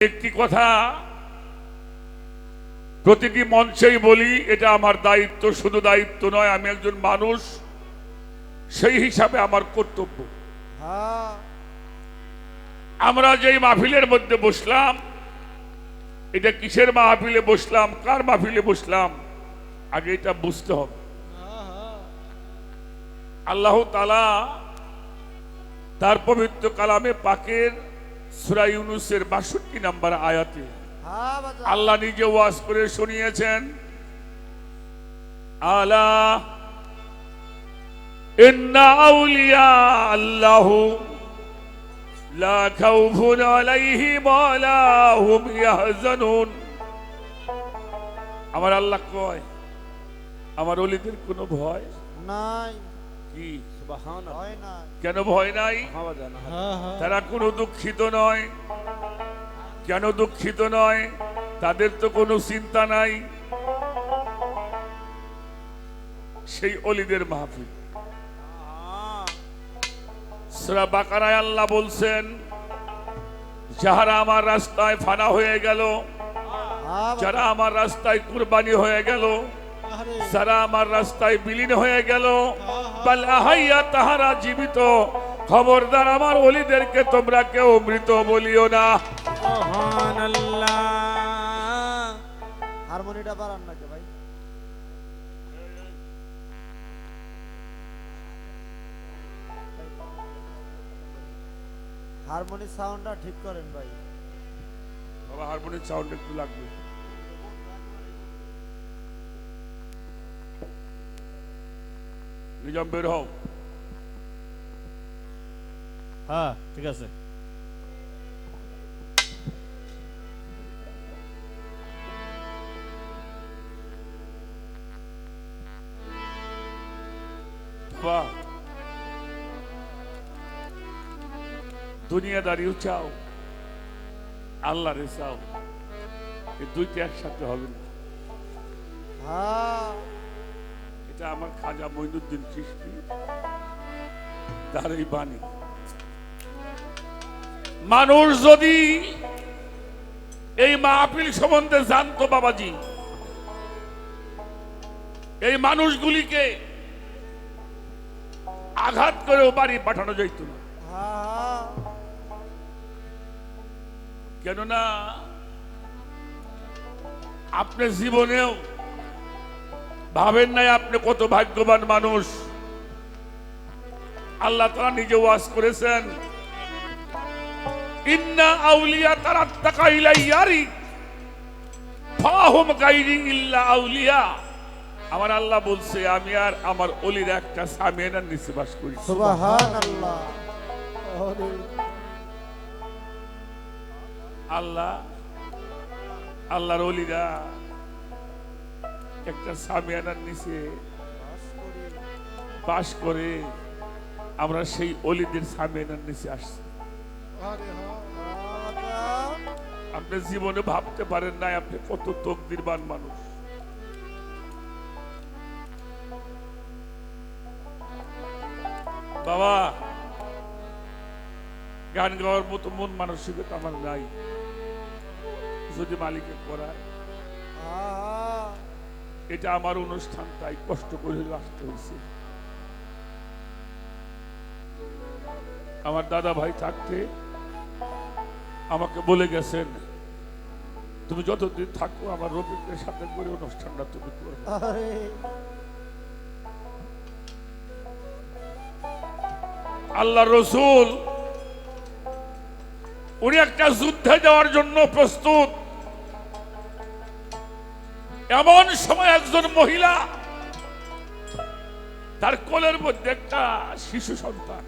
একটি কথা, প্রতিটি মঞ্চেই বলি, এটা আমার দায়িত্ব, শুধু দায়িত্ব নয়, আমি একজন মানুষ, সেই হিসাবে আমার কর্তব্য। আমরা যেই মাহফিলের মধ্যে বসলাম, এটা কিসের মাহফিলে বসলাম, কার মাহফিলে বসলাম, আগে এটা বুঝতে হবে। আল্লাহ তালা তার পবিত্র কালামে পাকের সুরা ইউনুসের বাষট্টি নাম্বার আয়াতে আল্লাহ নিজে ওয়াজ করে শুনিয়েছেন আলা ইন্না আউলিয়া আল্লাহ লা খাউফুন আলাইহিম ওয়ালা হুম ইয়াহজানুন। আমার আল্লাহ কয় আমার অলিদের কোনো ভয়? নাই। কি? কেন ভয় নাই? হ্যাঁ হ্যাঁ। তারা কোনো দুঃখিত নয়। কেন দুঃখিত নয়? তাদের তো কোনো চিন্তা নাই। সেই অলিদের মাহফিল। সুরা বাকারায় আল্লাহ বলছেন যাহারা আমার রাস্তায় ফানা হয়ে গেল যারা আমার রাস্তায় কুরবানি হয়ে গেল যারা আমার রাস্তায় বিলীন হয়ে গেল বাল আহাইয়া তাহারা জীবিত। খবরদার আমার অলিদেরকে তোমরা কেউ মৃত বলিও না। হারমোনিটা বাড়ান নাকি ভাই? হারমোনি সাউন্ডটা ঠিক করেন ভাই। বাবা সাউন্ড একটু লাগবে। নিজাম বের হও হ্যাঁ ঠিক আছে বাবা দুনিয়াদারিও চাও। আল্লাহ রে চাও। এই দুইটা একসাথে হবে না। হ্যাঁ। এটা আমার খাজা মঈনুদ্দিন সৃষ্টি তার এই বাণী। মানুষ যদি এই মাহফিল সম্বন্ধে জানতো বাবাজি, এই মানুষগুলিকে আঘাত করেও বাড়ি পাঠানো যাইত না। কেননা আপনার জীবনেও ভাবেন নাই আপনি কত ভাগ্যবান মানুষ। আল্লাহ তারা নিজে ওয়াজ করেছেন ইন্না আউলিয়া তারা টাকা ইলাইয়ারি ফাহুম গাইরি ইল্লা আউলিয়া। আমার আল্লাহ বলছে আমি আর আমার অলির একটা সামিয়ানার নিচে বাস করি। সুবহানাল্লাহ। আল্লাহ আল্লাহর অলিরা একটা সামিয়ানার নিচে বাস করে আমরা সেই অলিদের সামিয়ানার নিচে আসছি। আপনি জীবনে ভাবতে পারেন নাই আপনি কত তকদিরবান মানুষ। বাবা গান গাওয়ার মতো মন মানসিকতা আমার নাই। যদি মালিকে করায়। এটা আমার অনুষ্ঠান তাই কষ্ট করে আসতে হয়েছে। আমার দাদা ভাই থাকতে আমাকে বলে গেছেন তুমি যতদিন থাকো আমার রবিকের সাথে করে অনুষ্ঠানটা তুমি করবে। আল্লাহ রসুল উনি একটা যুদ্ধে যাওয়ার জন্য প্রস্তুত। এমন সময় একজন মহিলা, তার কোলের মধ্যে একটা শিশু সন্তান।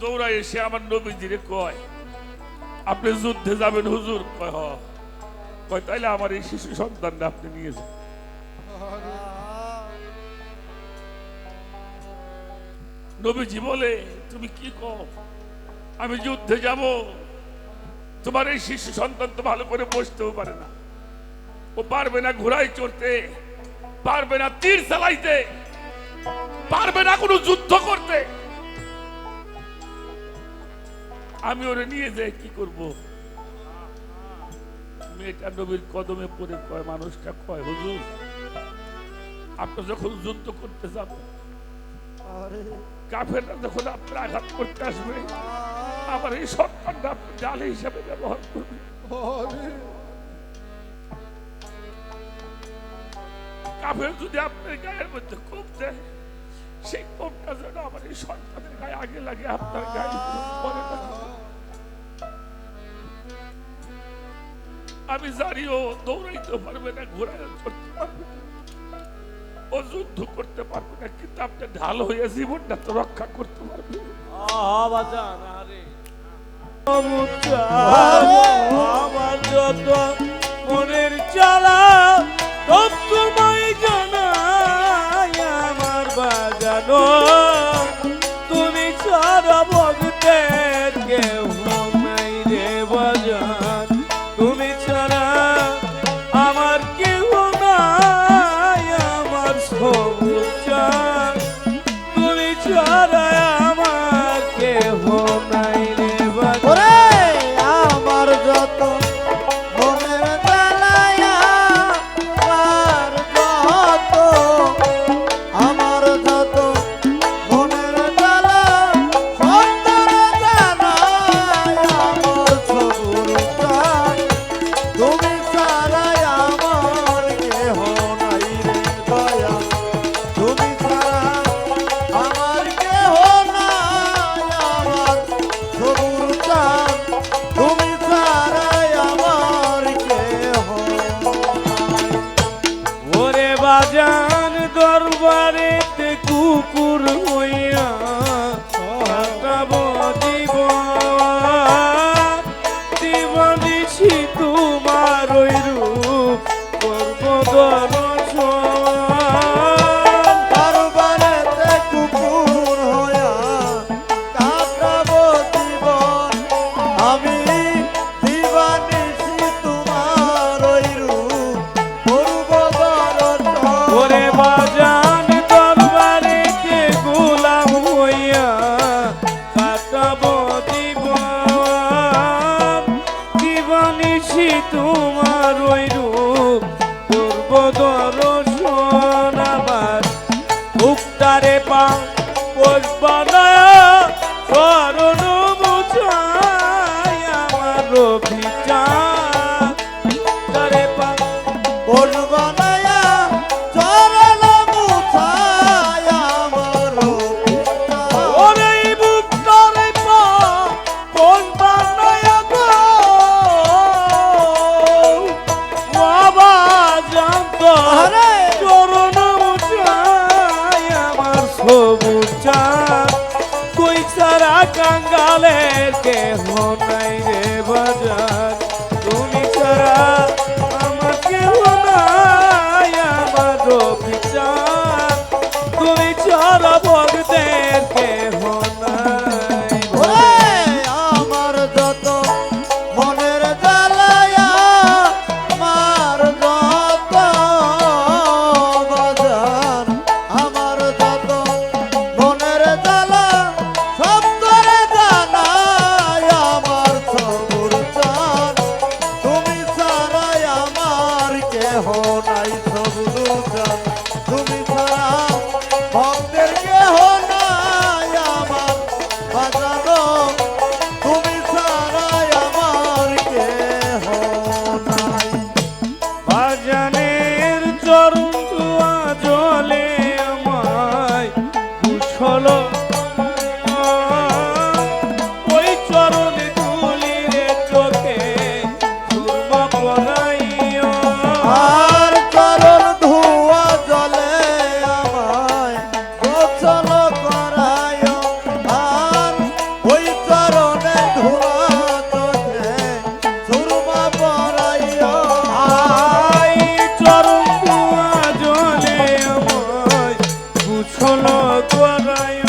দৌড়ায় এসে আমার নবীজিরে কয়, আপনি যুদ্ধে যাবেন হুজুর? কয় হ কয়, তাইলে আমার এই শিশু সন্তানটা আপনি নিয়ে যান। হ্যাঁ নবীজি বলে, তুমি কি কও? আমি যুদ্ধে যাব। তোমার এই শিশু সন্তান তো ভালো করে বসতেও পারে না। ও পারবে না ঘোড়ায় চড়তে পারবে না তীর চালাইতে পারবে না কোনো যুদ্ধ করতে। আমি ওরে নিয়ে যাই কি করব? মেয়েটা নবীর কদমে পড়ে কয় মানুষটা কয় হুজুর আপনি যখন যুদ্ধ করতে যাবেন আরে। কাফেররা যখন আপনার আঘাত করতে আসবে আমার এই সন্তানটা আপনি জালে হিসাবে ব্যবহার করবেন আরে কাফের যদি আপনার গায়ের মধ্যে কোপ দেয়, সেই কোপটা যেন আমার এই সন্তানের গায়ে আগে লাগে, আপনার গায়ে পরে আমি জানি ও দৌড়াইতে পারবে না ঘোরায় চড়তে পারবে ও যুদ্ধ করতে পারবে না, কিন্তু আপনি ঢাল হয়ে জীবনটা তো রক্ষা করতে পারবে আমার যত মনের চালা চাঁদ কই সারা কাঙ্গালের কেহ নাই রে বাজার। কুশল করাই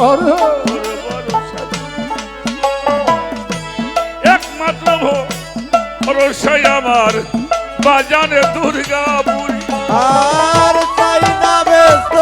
বড় একমাত্র ভরসাই আমার বাজানে দুর্গা বুড়ি। আর চাই না ব্যস্ত